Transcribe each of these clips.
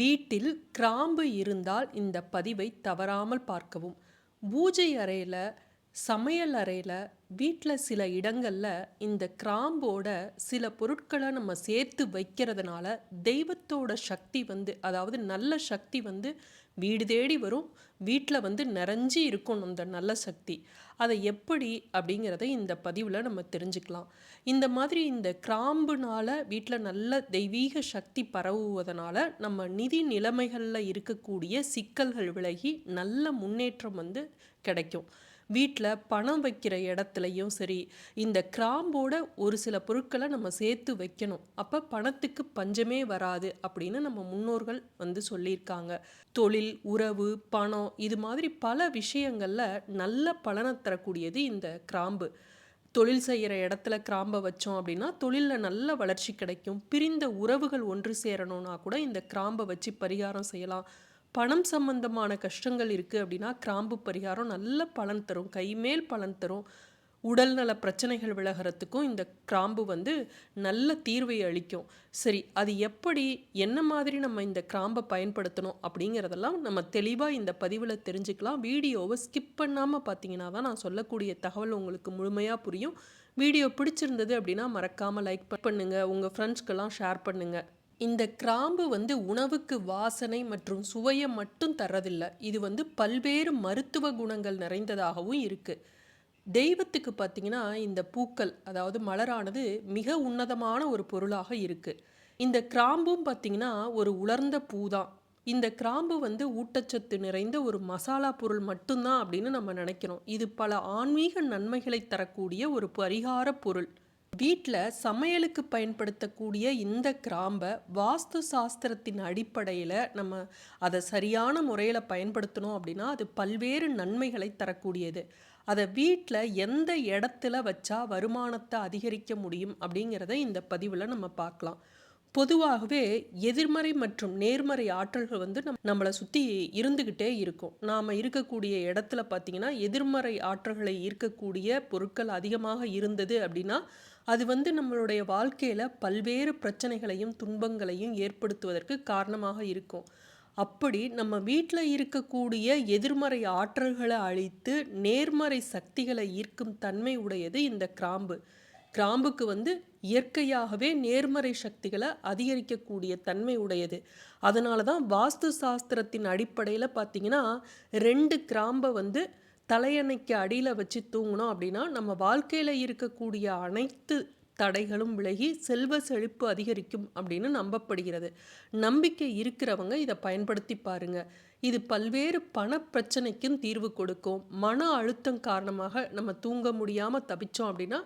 வீட்டில் கிராம்பு இருந்தால் இந்த பதிவை தவறாமல் பார்க்கவும். பூஜை அறையில் சமையல் அறையில் வீட்டில் சில இடங்களில் இந்த கிராம்போட சில பொருட்களை நம்ம சேர்த்து வைக்கிறதுனால தெய்வத்தோட சக்தி வந்து அதாவது நல்ல சக்தி வந்து வீடு தேடி வரும். வீட்டில் வந்து நிறைஞ்சி இருக்கும் அந்த நல்ல சக்தி. அதை எப்படி அப்படிங்கிறத இந்த பதிவில் நம்ம தெரிஞ்சுக்கலாம். இந்த மாதிரி இந்த கிராம்புனால் வீட்டில் நல்ல தெய்வீக சக்தி பரவுவதனால நம்ம நிதி நிலைமைகளில் இருக்கக்கூடிய சிக்கல்கள் விலகி நல்ல முன்னேற்றம் வந்து கிடைக்கும். வீட்டில் பணம் வைக்கிற இடத்துலையும் சரி இந்த கிராம்போட ஒரு சில பொருட்களை நம்ம சேர்த்து வைக்கணும். அப்போ பணத்துக்கு பஞ்சமே வராது அப்படின்னு நம்ம முன்னோர்கள் வந்து சொல்லியிருக்காங்க. தொழில் உறவு பணம் இது மாதிரி பல விஷயங்களில் நல்ல பலனை தரக்கூடியது இந்த கிராம்பு. தொழில் செய்கிற இடத்துல கிராம்பை வச்சோம் அப்படின்னா தொழிலில் நல்ல வளர்ச்சி கிடைக்கும். பிரிந்த உறவுகள் ஒன்று சேரணும்னா கூட இந்த கிராம்பை வச்சு பரிகாரம் செய்யலாம். பணம் சம்பந்தமான கஷ்டங்கள் இருக்குது அப்படின்னா கிராம்பு பரிகாரம் நல்ல பலன் தரும். கைமேல் பலன் தரும். உடல்நல பிரச்சனைகள் விலகிறதுக்கும் இந்த கிராம்பு வந்து நல்ல தீர்வை அளிக்கும். சரி அது எப்படி என்ன மாதிரி நம்ம இந்த கிராம்பை பயன்படுத்தணும் அப்படிங்கிறதெல்லாம் நம்ம தெளிவாக இந்த பதிவில் தெரிஞ்சுக்கலாம். வீடியோவை ஸ்கிப் பண்ணாமல் பார்த்தீங்கன்னா தான் நான் சொல்லக்கூடிய தகவல் உங்களுக்கு முழுமையாக புரியும். வீடியோ பிடிச்சிருந்தது அப்படின்னா மறக்காமல் லைக் பண்ணுங்கள் உங்கள் ஃப்ரெண்ட்ஸ்க்கெல்லாம் ஷேர் பண்ணுங்கள் இந்த கிராம்பு வந்து உணவுக்கு வாசனை மற்றும் சுவையை மட்டும் தர்றதில்லை. இது வந்து பல்வேறு மருத்துவ குணங்கள் நிறைந்ததாகவும் இருக்குது தெய்வத்துக்கு பார்த்தீங்கன்னா இந்த பூக்கள் அதாவது மலரானது மிக உன்னதமான ஒரு பொருளாக இருக்குது இந்த கிராம்பும் பார்த்தீங்கன்னா ஒரு உலர்ந்த பூ தான் இந்த கிராம்பு வந்து ஊட்டச்சத்து நிறைந்த ஒரு மசாலா பொருள் மட்டும்தான் அப்படின்னு நம்ம நினைக்கிறோம். இது பல ஆன்மீக நன்மைகளை தரக்கூடிய ஒரு பரிகார பொருள். வீட்டில் சமையலுக்கு பயன்படுத்தக்கூடிய இந்த கிராம்பை வாஸ்து சாஸ்திரத்தின் அடிப்படையில் நம்ம அதை சரியான முறையில் பயன்படுத்தணும் அப்படின்னா அது பல்வேறு நன்மைகளை தரக்கூடியது. அதை வீட்டில் எந்த இடத்துல வச்சா வருமானத்தை அதிகரிக்க முடியும் அப்படிங்கிறத இந்த பதிவில் நம்ம பார்க்கலாம். பொதுவாகவே எதிர்மறை மற்றும் நேர்மறை ஆற்றல்கள் வந்து நம் நம்மளை சுற்றி இருந்துக்கிட்டே இருக்கும். நாம் இருக்கக்கூடிய இடத்துல பார்த்திங்கன்னா எதிர்மறை ஆற்றல்களை ஈர்க்கக்கூடிய பொருட்கள் அதிகமாக இருந்தது அப்படின்னா அது வந்து நம்மளுடைய வாழ்க்கையில் பல்வேறு பிரச்சனைகளையும் துன்பங்களையும் ஏற்படுத்துவதற்கு காரணமாக இருக்கும். அப்படி நம்ம வீட்டில் இருக்கக்கூடிய எதிர்மறை ஆற்றல்களை அழித்து நேர்மறை சக்திகளை ஈர்க்கும் தன்மை உடையது இந்த கிராம்பு. கிராம்புக்கு வந்து இயற்கையாகவே நேர்மறை சக்திகளை அதிகரிக்கக்கூடிய தன்மை உடையது. அதனால தான் வாஸ்து சாஸ்திரத்தின் அடிப்படையில் பார்த்தீங்கன்னா ரெண்டு கிராம்பை வந்து தலையணைக்கு அடியில் வச்சு தூங்கினோம் அப்படின்னா நம்ம வாழ்க்கையில் இருக்கக்கூடிய அனைத்து தடைகளும் விலகி செல்வ செழிப்பு அதிகரிக்கும் அப்படின்னு நம்பப்படுகிறது. நம்பிக்கை இருக்கிறவங்க இதை பயன்படுத்தி பாருங்க. இது பல்வேறு பண பிரச்சனைக்கும் தீர்வு கொடுக்கும். மன அழுத்தம் காரணமாக நம்ம தூங்க முடியாமல் தவிச்சோம் அப்படின்னா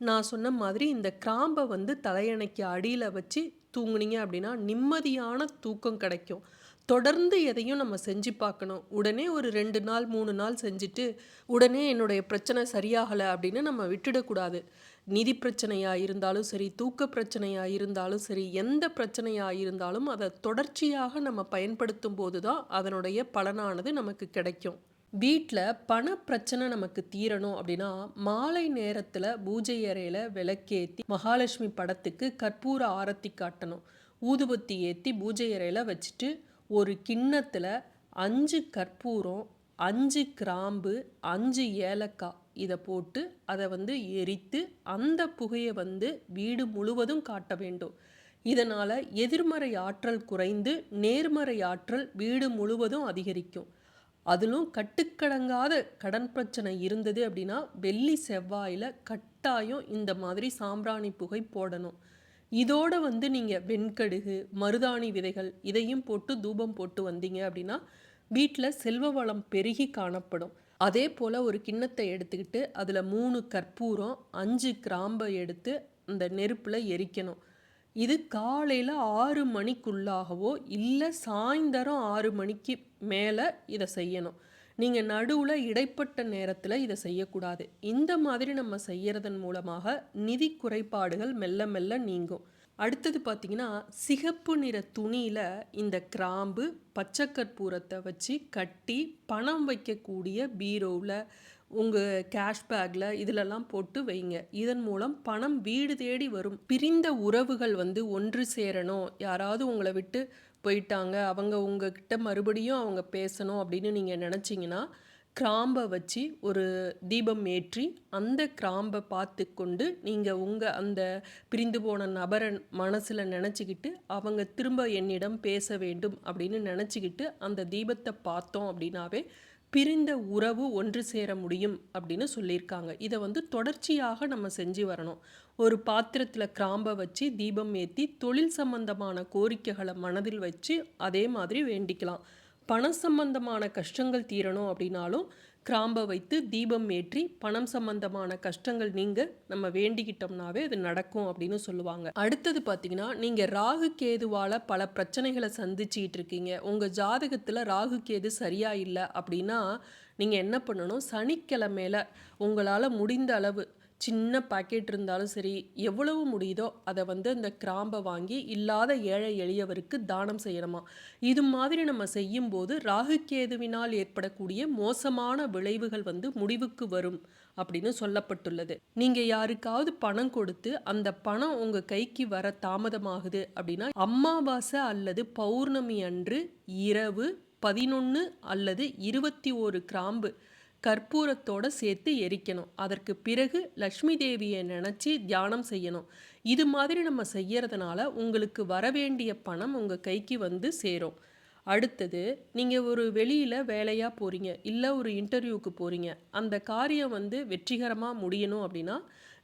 நான் சொன்ன மாதிரி இந்த கிராம்பை வந்து தலையணைக்கு அடியில் வச்சு தூங்குனீங்க அப்படின்னா நிம்மதியான தூக்கம் கிடைக்கும். தொடர்ந்து எதையும் நம்ம செஞ்சு பார்க்கணும். உடனே ஒரு ரெண்டு நாள் மூணு நாள் செஞ்சுட்டு உடனே என்னுடைய பிரச்சனை சரியாகலை அப்படின்னு நம்ம விட்டுடக்கூடாது நிதி பிரச்சனையாக இருந்தாலும் சரி தூக்க பிரச்சனையாக இருந்தாலும் சரி எந்த பிரச்சனையாக இருந்தாலும் அதை தொடர்ச்சியாக நம்ம பயன்படுத்தும் போது தான் அதனுடைய பலனானது நமக்கு கிடைக்கும். வீட்டில் பணப்பிரச்சனை நமக்கு தீரணும் அப்படின்னா மாலை நேரத்தில் பூஜை அறையில் விளக்கேற்றி மகாலட்சுமி படத்துக்கு கற்பூர ஆரத்தி காட்டணும். ஊதுபத்தி ஏற்றி பூஜை அறையில் வச்சுட்டு ஒரு கிண்ணத்தில் அஞ்சு கற்பூரம் அஞ்சு கிராம்பு அஞ்சு ஏலக்காய் இதை போட்டு அதை வந்து எரித்து அந்த புகையை வந்து வீடு முழுவதும் காட்ட வேண்டும். இதனால் எதிர்மறை ஆற்றல் குறைந்து நேர்மறை ஆற்றல் வீடு முழுவதும் அதிகரிக்கும். அதிலும் கட்டுக்கடங்காத கடன் பிரச்சனை இருந்தது அப்படின்னா வெள்ளி செவ்வாயில் கட்டாயம் இந்த மாதிரி சாம்பிராணி புகை போடணும். இதோட வந்து நீங்கள் வெண்கடுகு மருதாணி விதைகள் இதையும் போட்டு தூபம் போட்டு வந்தீங்க அப்படின்னா வீட்டில் செல்வ வளம் பெருகி காணப்படும். அதே போல் ஒரு கிண்ணத்தை எடுத்துக்கிட்டு அதில் மூணு கற்பூரம் அஞ்சு கிராம்பை எடுத்து அந்த நெருப்பில் எரிக்கணும். இது காலையில் ஆறு மணிக்குள்ளாகவோ இல்லை சாயந்தரம் ஆறு மணிக்கு மேலே இதை செய்யணும். நீங்கள் நடுவில் இடைப்பட்ட நேரத்தில் இதை செய்யக்கூடாது. இந்த மாதிரி நம்ம செய்யறதன் மூலமாக நிதி குறைபாடுகள் மெல்ல மெல்ல நீங்கும். அடுத்தது பார்த்திங்கன்னா சிகப்பு நிற துணியில் இந்த கிராம்பு பச்சை கற்பூரத்தை வச்சு கட்டி பணம் வைக்கக்கூடிய பீரோவில் உங்கள் கேஷ் பேக்கில் இதிலெல்லாம் போட்டு வைங்க. இதன் மூலம் பணம் வீடு தேடி வரும். பிரிந்த உறவுகள் வந்து ஒன்று சேரணும். யாராவது உங்களை விட்டு போயிட்டாங்க. அவங்க உங்ககிட்ட மறுபடியும் அவங்க பேசணும் அப்படின்னு நீங்கள் நினச்சிங்கன்னா கிராம்பை வச்சு ஒரு தீபம் ஏற்றி அந்த கிராம்பை பார்த்து கொண்டு நீங்கள் உங்கள் அந்த பிரிந்து போன நபரை மனசில் நினச்சிக்கிட்டு அவங்க திரும்ப என்னிடம் பேச வேண்டும் அப்படின்னு நினச்சிக்கிட்டு அந்த தீபத்தை பார்த்தோம் அப்படின்னாவே பிரிந்த உறவு ஒன்று சேர முடியும் அப்படின்னு சொல்லியிருக்காங்க. இதை வந்து தொடர்ச்சியாக நம்ம செஞ்சு வரணும். ஒரு பாத்திரத்தில் கிராம்பை வச்சு தீபம் ஏற்றி தொழில் சம்பந்தமான கோரிக்கைகளை மனதில் வச்சு அதே மாதிரி வேண்டிக்கலாம். பணம் சம்பந்தமான கஷ்டங்கள் தீரணும் அப்படின்னாலும் கிராம்பை வைத்து தீபம் ஏற்றி பணம் சம்பந்தமான கஷ்டங்கள் நீங்க நம்ம வேண்டிக்கிட்டோம்னாவே அது நடக்கும் அப்படின்னு சொல்லுவாங்க. அடுத்தது பார்த்தீங்கன்னா நீங்கள் ராகு கேதுவால் பல பிரச்சனைகளை சந்திச்சுக்கிட்டு இருக்கீங்க. உங்கள் ஜாதகத்தில் ராகு கேது சரியா இல்லை அப்படின்னா நீங்கள் என்ன பண்ணணும்? சனிக்கிழமையில உங்களால் முடிந்த அளவு சின்ன பாக்கெட் இருந்தாலும் சரி எவ்வளவு முடியுதோ அதை வந்து அந்த கிராம்பை வாங்கி இல்லாத ஏழை எளியவருக்கு தானம் செய்யணுமா? இது மாதிரி நம்ம செய்யும்போது ராகுகேதுவினால் ஏற்படக்கூடிய மோசமான விளைவுகள் வந்து முடிவுக்கு வரும் அப்படின்னு சொல்லப்பட்டுள்ளது. நீங்கள் யாருக்காவது பணம் கொடுத்து அந்த பணம் உங்கள் கைக்கு வர தாமதமாகுது அப்படின்னா அமாவாசை அல்லது பௌர்ணமி அன்று இரவு பதினொன்று அல்லது இருபத்தி ஒரு கிராம்பு கற்பூரத்தோடு சேர்த்து எரிக்கணும். அதற்கு பிறகு லக்ஷ்மி தேவியை நினச்சி தியானம் செய்யணும். இது மாதிரி நம்ம செய்யறதுனால உங்களுக்கு வரவேண்டிய பணம் உங்கள் கைக்கு வந்து சேரும். அடுத்தது நீங்கள் ஒரு வெளியில் வேலையாக போகிறீங்க இல்லை ஒரு இன்டர்வியூக்கு போகிறீங்க அந்த காரியம் வந்து வெற்றிகரமாக முடியணும் அப்படின்னா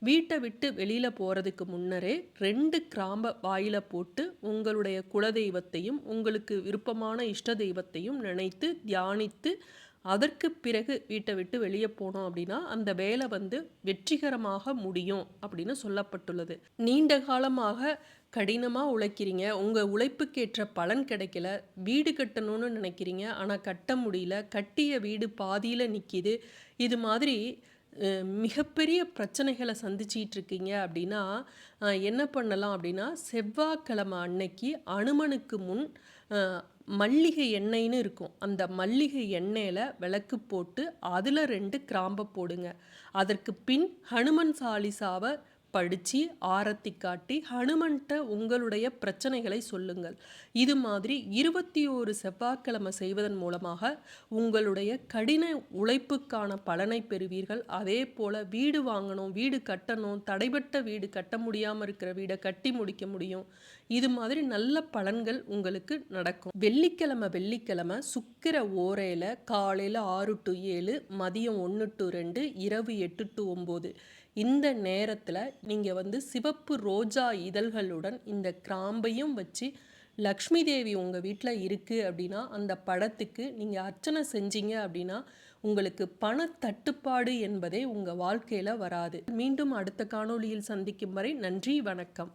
வீட்டை விட்டு வெளியில் போகிறதுக்கு முன்னரே ரெண்டு கிராம்பை வாயில் போட்டு உங்களுடைய குலதெய்வத்தையும் உங்களுக்கு விருப்பமான இஷ்ட தெய்வத்தையும் நினைத்து தியானித்து அதற்கு பிறகு வீட்டை விட்டு வெளியே போனோம் அப்படின்னா அந்த வேலை வந்து வெற்றிகரமாக முடியும் அப்படின்னு சொல்லப்பட்டுள்ளது. நீண்ட காலமாக கடினமாக உழைக்கிறீங்க. உங்கள் உழைப்புக்கேற்ற பலன் கிடைக்கல. வீடு கட்டணும்னு நினைக்கிறீங்க. ஆனால் கட்ட முடியல. கட்டிய வீடு பாதியில் நிற்கிது இது மாதிரி மிகப்பெரிய பிரச்சனைகளை சந்திச்சிட்டு இருக்கீங்க அப்படின்னா என்ன பண்ணலாம் அப்படின்னா செவ்வாய்க்கிழமை அன்னைக்கு அனுமனுக்கு முன் மல்லிகை எண்ணெய்னு இருக்கும். அந்த மல்லிகை எண்ணெயில் விளக்கு போட்டு அதில் ரெண்டு கிராம்பை போடுங்க. அதற்கு பின் ஹனுமன் சாலிசாவை படித்து ஆரத்தி காட்டி ஹனுமன்ட்ட உங்களுடைய பிரச்சனைகளை சொல்லுங்கள். இது மாதிரி இருபத்தி ஓரு செவ்வாய்க்கிழமை செய்வதன் மூலமாக உங்களுடைய கடின உழைப்புக்கான பலனை பெறுவீர்கள். அதே போல் வீடு வாங்கணும் வீடு கட்டணும் தடைபட்ட வீடு கட்ட முடியாமல் இருக்கிற வீடை கட்டி முடிக்க முடியும். இது மாதிரி நல்ல பலன்கள் உங்களுக்கு நடக்கும். வெள்ளிக்கிழமை வெள்ளிக்கிழமை சுக்கிர ஓரையில் காலையில் ஆறு டு ஏழு மதியம் ஒன்று டு ரெண்டு இரவு எட்டு டு ஒம்பது. இந்த நேரத்தில் நீங்கள் வந்து சிவப்பு ரோஜா இதழ்களுடன் இந்த கிராம்பையும் வச்சு லக்ஷ்மி தேவி உங்கள் வீட்டில் இருக்குது அப்படின்னா அந்த படத்துக்கு நீங்கள் அர்ச்சனை செஞ்சீங்க அப்படின்னா உங்களுக்கு பண தட்டுப்பாடு என்பதே உங்கள் வாழ்க்கையில் வராது. மீண்டும் அடுத்த காணொளியில் சந்திக்கும் வரை நன்றி வணக்கம்.